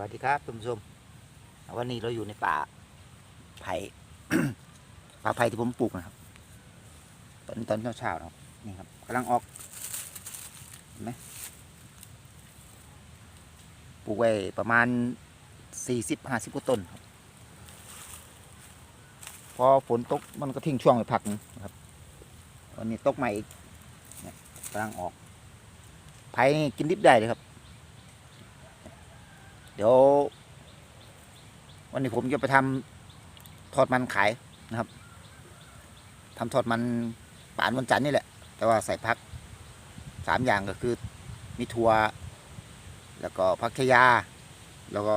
วัสดีครับท่านผู้ชมวันนี้เราอยู่ในป่าไผ่ป่าไผ่ที่ผมปลูกนะครับ ตอนตอนเช้าๆนะครับนี่ครับกำลังออกเห็นไหมปลูกไว้ประมาณสี่สิบห้าสิบกว่าต้นครับพอฝนตกมันก็ทิ้งช่วงไปพักนะครับวันนี้ตกใหม่อีกกำลังออกไผ่กินดิบได้เลยครับ ดี๋ยว วันนี้ผมจะไปทำทอดมันขายนะครับทำทอดมันป่านวันจันทร์นี่แหละ แต่ว่าใส่พักสามอย่างก็คือมีถั่วแล้วก็พักชยา แล้วก็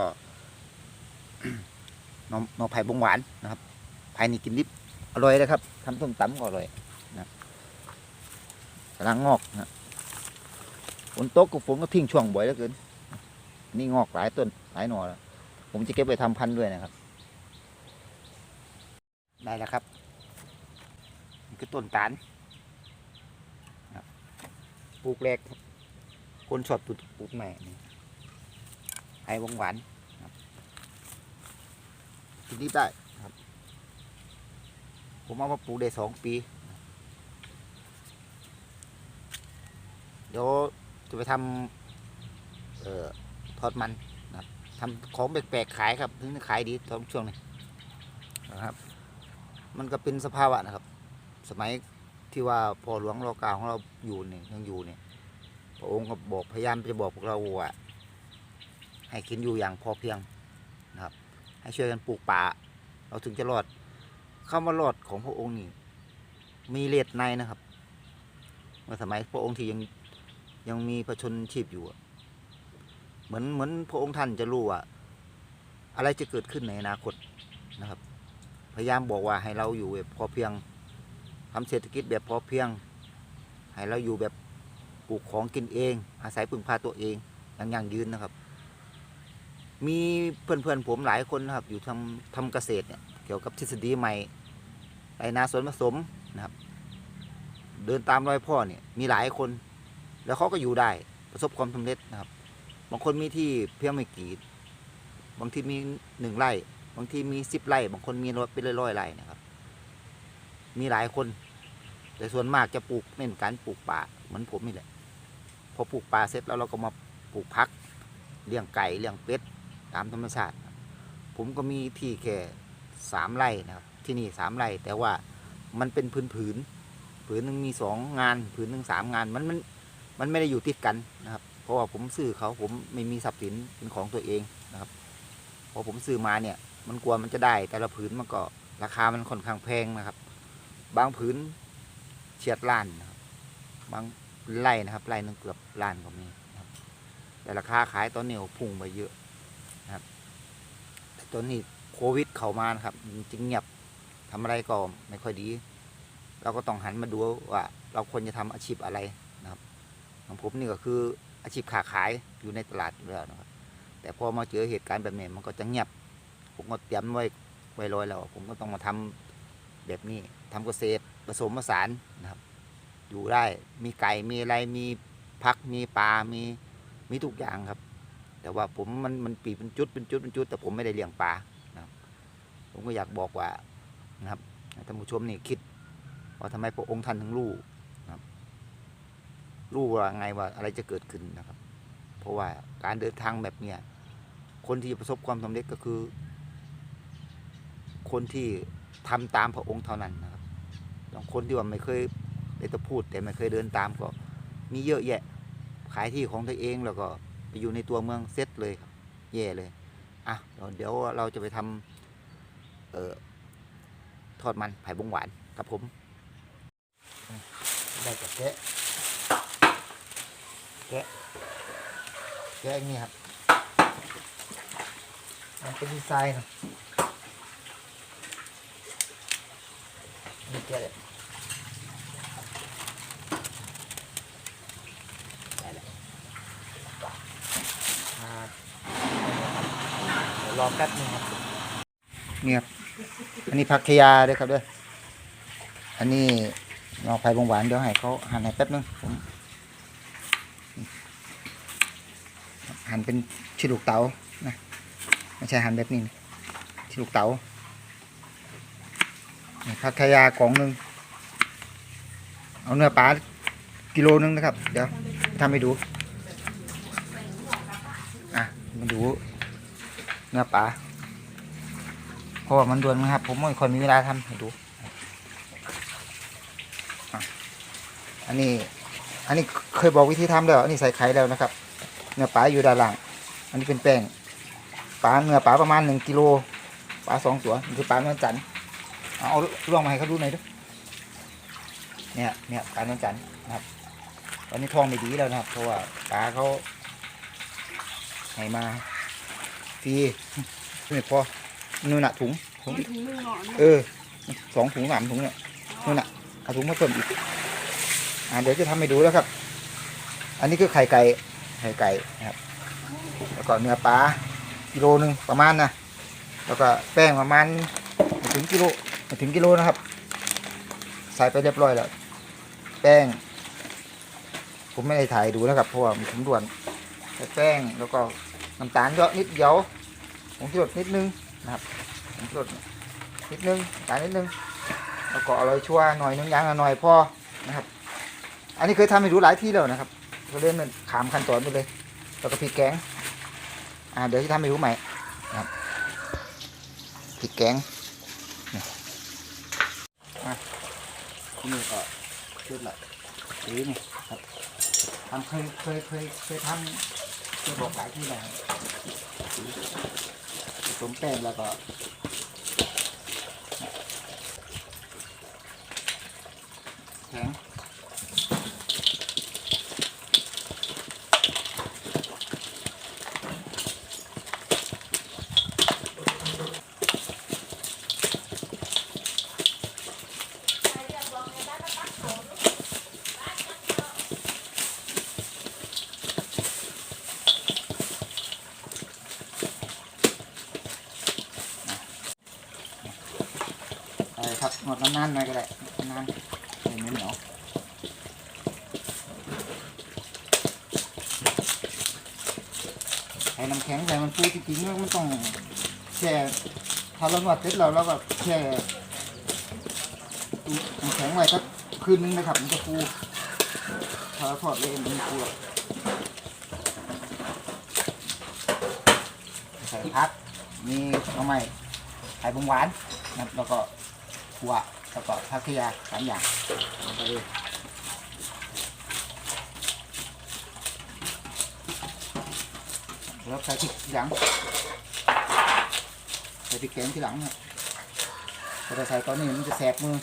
นมนอไผ่บงหวานนะครับไผ่นี่กินดิบอร่อยเลยครับทำส้มตำก็อร่อยนะกำลังงอกนะฝนตกกับฝนก็ทิ้งช่วงบ่อยเหลือเกิน นี่งอกหลายต้นหลายหน่อแล้วผมจะเก็บไปทำพันธุ์ด้วยนะครับ ได้แล้วครับนี่คือต้นตาลครับปลูกแรก คนชอบปลูกปลูกใหม่นี่ไอ้วงหวานครับกินนี้ได้ครับ ผมเอามาปลูกได้สองปี เดี๋ยวจะไปทำเอ่อ ทอดมันนะครับทำของแปลกๆขายครับถึงขายดีตอนช่วงนี้นะครับ มันก็เป็นสภาวะนะครับ สมัยที่ว่าพ่อหลวงรอกาของเราอยู่เนี่ยยังอยู่เนี่ยพระองค์ก็บอกพยายามจะบอกพวกเราว่าให้กินอยู่อย่างพอเพียงนะครับ ให้ช่วยกันปลูกป่า เราถึงจะรอดคำว่ารอดของพระองค์นี่มีเลดในนะครับเมื่อสมัยพระองค์ที่ยังยังมีประชนชีพอยู่ เหมือนเหมือนพระองค์ท่านจะรู้ว่า อะไรจะเกิดขึ้นในอนาคตนะครับ พยายามบอกว่าให้เราอยู่แบบพอเพียงทำเศรษฐกิจแบบพอเพียง ให้เราอยู่แบบปลูกของกินเอง อาศัยพึ่งพาตัวเองอย่างยั่งยืนนะครับ มีเพื่อนๆผมหลายคนนะครับ อยู่ทำทำเกษตรเนี่ยเกี่ยวกับทฤษฎีใหม่ไรนาสวนผสมนะครับ เดินตามรอยพ่อเนี่ยมีหลายคน แล้วเขาก็อยู่ได้ประสบความสำเร็จนะครับ บางคนมีที่เพียงไม่กี่บางที่มีหนึ่งไร่ บางที่มีสิบไร่ บางคนมีร้อยเป็นร้อยๆไร่นะครับ มีหลายคน แต่ส่วนมากจะปลูกเน้นการปลูกป่าเหมือนผมนี่แหละ พอปลูกป่าเสร็จแล้วเราก็มาปลูกพักเลี้ยงไก่เลี้ยงเป็ดตามธรรมชาติ ผมก็มีที่แค่สามไร่นะครับ ที่นี่สามไร่ แต่ว่ามันเป็นพื้นผืน ผืนหนึ่งมีสองงาน ผืนหนึ่งสามงาน มันมันมันไม่ได้อยู่ติดกันนะครับ เพราะว่าผมซื้อเขาผมไม่มีทรัพย์สินเป็นของตัวเองนะครับพอผมซื้อมาเนี่ย มันกลัวมันจะได้ แต่ละผืนมันก็ราคามันค่อนข้างแพงนะครับ บางผืนเฉียดล้านนะครับบางไร่นะครับไร่นึงเกือบล้านก็มีนะครับ แต่ราคาขายตอนนี้พุ่งไปเยอะนะครับแต่ตอนนี้โควิดเข้ามานะครับจริงเงียบทำอะไรก็ไม่ค่อยดี เราก็ต้องหันมาดูว่า เราควรจะทำอาชีพอะไรนะครับของผมนี่ก็คือ อาชีพค้าขายอยู่ในตลาดอยู่แล้วนะครับ แต่พอมาเจอเหตุการณ์แบบนี้มันก็จะเงียบ ผมก็เตรียมไว้ไว้รอยแล้ว ผมก็ต้องมาทำแบบนี้ทำเกษตรผสมผสานนะครับ อยู่ได้มีไก่มีอะไรมีพักมีปลา มีมีทุกอย่างครับ แต่ว่าผมมันมันปีเป็นจุดเป็นจุดเป็นจุด แต่ผมไม่ได้เลี้ยงปลานะครับ ผมก็อยากบอกว่านะครับท่านผู้ชมนี่คิดว่าทำไมพระองค์ท่านถึงรู้ รู้ว่าไงว่าอะไรจะเกิดขึ้นนะครับ เพราะว่าการเดินทางแบบเนี้ยคนที่จะประสบความสำเร็จก็คือ คนที่ทำตามพระองค์เท่านั้นนะครับบางคนที่ว่าไม่เคยได้แต่พูด แต่ไม่เคยเดินตามก็ มีเยอะแยะ ขายที่ของตัวเองแล้วก็ไปอยู่ในตัวเมืองเซตเลยครับ แย่เลยอะเดี๋ยวเดี๋ยวเราจะไปทำเอ่อทอดมันไผ่บงหวานกับผม ได้กับแกะ แกะแกะอย่างนี้ครับมันเป็นดีไซน์นะนี่แกะเลยได้แล้วอ่าเดี๋ยวรอแป๊บนึงครับนี่ครับอันนี้ผักขยาด้วยครับด้วยอันนี้งอกไผ่บงหวานเดี๋ยวให้เขาหั่นให้แป๊บนึงผม หั่นเป็นชิลูกเต๋านะไม่ใช่หั่นแบบนี้นะที่ลูกเต๋านี่ผักขยากล่องหนึ่งเอาเนื้อปลากิโลนึงนะครับ เดี๋ยวทำให้ดูอะมาดูเนื้อปลาเพราะว่ามันด่วนนะครับ ผมไม่ค่อยมีเวลาทำให้ดูอะอันนี้ อันนี้เคยบอกวิธีทำแล้ว อันนี้ใส่ไข่แล้วนะครับ เนื้อปลาอยู่ด้านล่าง อันนี้เป็นแป้งปลาเนื้อปลาประมาณหนึ่งกิโลปลาสองตัวนี่คือปลาเนื้อจันทร์เอาเอาล่วงมาให้เขาดูหน่อยด้วยเนี่ยเนี่ยปลาเนื้อจันทร์นะครับตอนนี้ท้องไม่ดีแล้วนะครับ เพราะว่าปลาเขาให้มาฟรีไม่พอนู่นน่ะถุงถุงถุงมือหนอนเออสองถุงสามถุงเนี่ยนู่นน่ะเอาถุงมาเพิ่มอีกอ่าเดี๋ยวจะทำให้ดูแล้วครับ อันนี้คือไข่ไก่ ไข่ไก่นะครับ แล้วก็เนื้อปลากิโลหนึ่งประมาณนะแล้วก็แป้งประมาณไม่ถึงกิโลไม่ถึงกิโลนะครับ ใส่ไปเรียบร้อยแล้ว แป้ง ผมไม่ได้ถ่ายดูนะครับเพราะว่ามันผมด่วนใส่แป้งแล้วก็น้ำตาลเยอะนิดเดียวผงชูรสนิดนึงนะครับผงชูรสนิดนึงตาลนิดนึงแล้วก็อร่อยชัวร์หน่อยนึงยางหน่อยพอนะครับ อันนี้เคยทำให้ดูหลายที่แล้วนะครับ ก็เล่นมันขามขั้นตอนไปเลย แล้วก็พริกแกง อ่า เดี๋ยวจะทำให้ดูใหม่ครับพริกแกงนี่อะที่นี่ก็ชุดละสีนี่ครับทำเคยเคยเคยเคยทำเคยบอกหลายที่แล้วสีผสมแป้งแล้วก็แข็ง ครับหมดนานๆหน่อยก็ได้นานๆให้มันเหนียวให้น้ำแข็งใส่มันฟูจริงๆแล้วมันต้องแช่ถ้าเรานวดเสร็จแล้วเราก็แช่น้ำแข็งไว้สักคืนนึงนะครับมันจะฟูถ้าเราทอดเลยมันฟูหรอกใส่พักมีหน้ำไม้ไข่บงหวานนะแล้วก็ หัวแล้วก็พักยาสามอย่างลงไปเลยแล้วใส่พริกทีหลังใส่พริกแกงที่หลังนะถ้าเราใส่ตอนนี้มันจะแสบมือ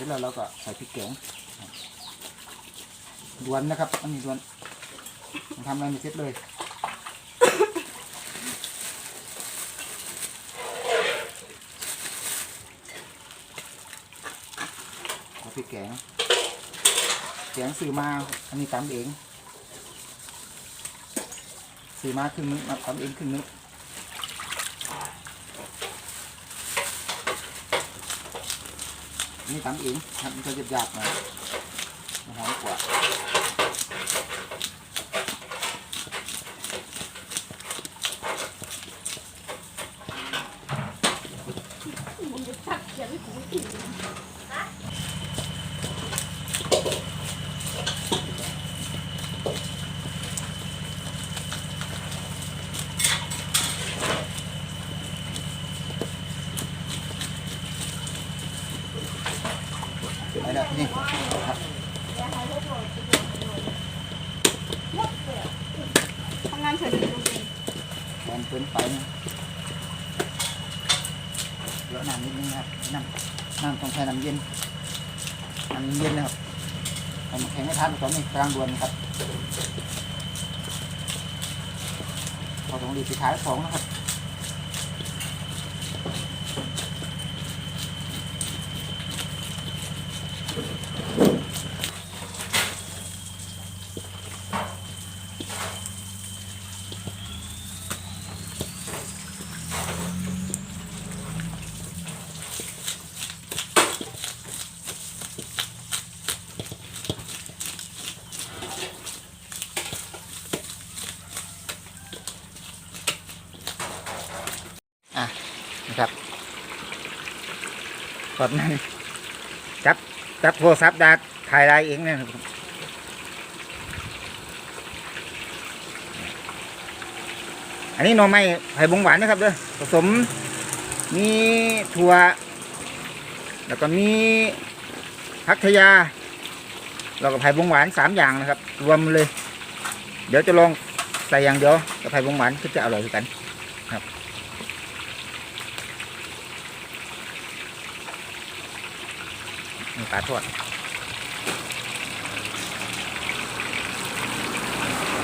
ร็จแล้วเราก็ใส่พริกแกงดวนนะครับอันนี้ดวนทำอะไรไม่เสร็จเลยเอาพริกแกงแกงซื้อมาอันนี้ตำเองซื้อมาครึ่งนึงมาตำเองครึ่งนึง นี่ตำเองทำมันจะหยาบๆหน่อยหอมกว่า มึงจะตักเขียนให้กูกิน ไอ้นะนี่ครับ ทำงานเฉยๆดูเป็น แกงเกินไปนะเยอะ น้ำนิดนึงนะครับน้ำน้ำต้องใช้น้ำเย็นน้ำเย็นนะครับให้มันแข็งไม่ทันตอนนี้กลางด่วนครับพอต้องดีสุดท้ายสองนะครับ กดมันจับจับโทรศัพท์ดาถ่ายได้เองเนะครับอันนี้หน่อไม้ไผ่บงหวานนะครับเด้อผสมมีถั่ว แล้วก็มีพักทยา แล้วก็ไผ่บงหวานสามอย่างนะครับ รวมเลย เดี๋ยวจะลองใส่อย่างเดียวกับไผ่บงหวานก็จะอร่อยเหมือนกัน มีปลาทอด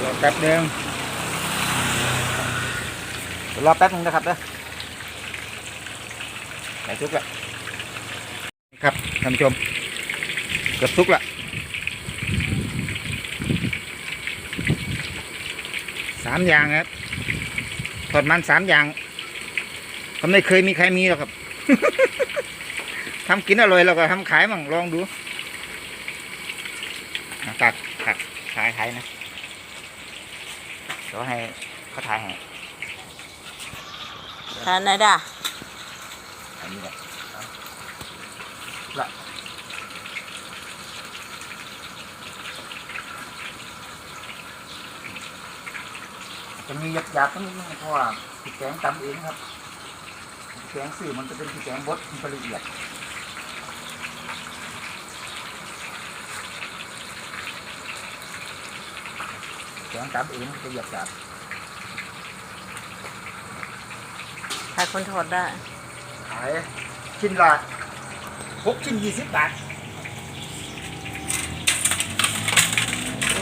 รอแป๊บหนึงรอแป๊บหนึงนะครับเด้อไหนซุกละครับท่านผู้ชมเกือบซุกละสามอย่างครับทอดมันสามอย่างก็ไม่เคยมีใครมีหรอกครับ ทำกินอร่อยเราก็ทำขายมั่งลองดูอะตักตักขายขายนะเดี๋ยวให้เขาถ่ายให้ทานไหนด่ะอันนี้แหละเอาละจะมีหยาบหยาบๆนิดนึงเพราะว่าพี่แกงตำเองครับพี่แกงสื่อมันจะเป็นพี่แกงบดมันละเอียด แกงตำเองมันจะหยาบหยาบขายคนถอดได้ๆขายชิ้นละหกชิ้นยี่สิบบาท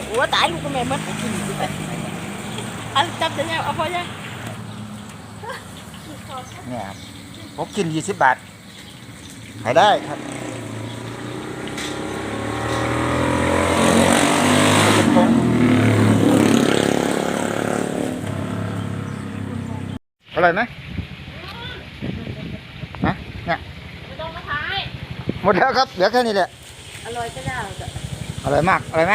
โอ้ตายลูกก็แม่มัดอันจับจะยังเอาพอยังเนี่ยครับหกชิ้นยี่สิบบาทขายได้ครับเป็นผง อร่อยไหมฮะเนี่ยไม่ต้องมาขายหมดแล้วครับเหลือแค่นี้แหละอร่อยก็ได้จ้ะอร่อยมากอร่อยไหม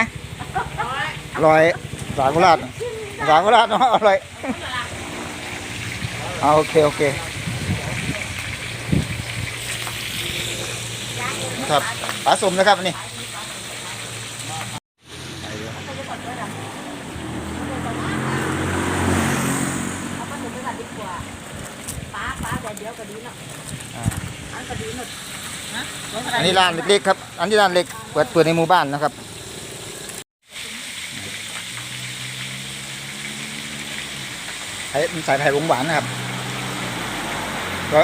อร่อยสากุราชสากุราชเนาะอร่อยเอาโอเคโอเคครับปลาสมนะครับอันนี่ เอาไปถึงไปกันดีกว่าป้าป้าแต่เดี๋ยวก็ดีเนาะอันก็ดีหมดนะ อันนี้ร้านเล็กๆครับ อันนี้ร้านเล็กเปิดเปิดในหมู่บ้านนะครับใช้ใส่ไผ่หวงหวานนะครับ ก็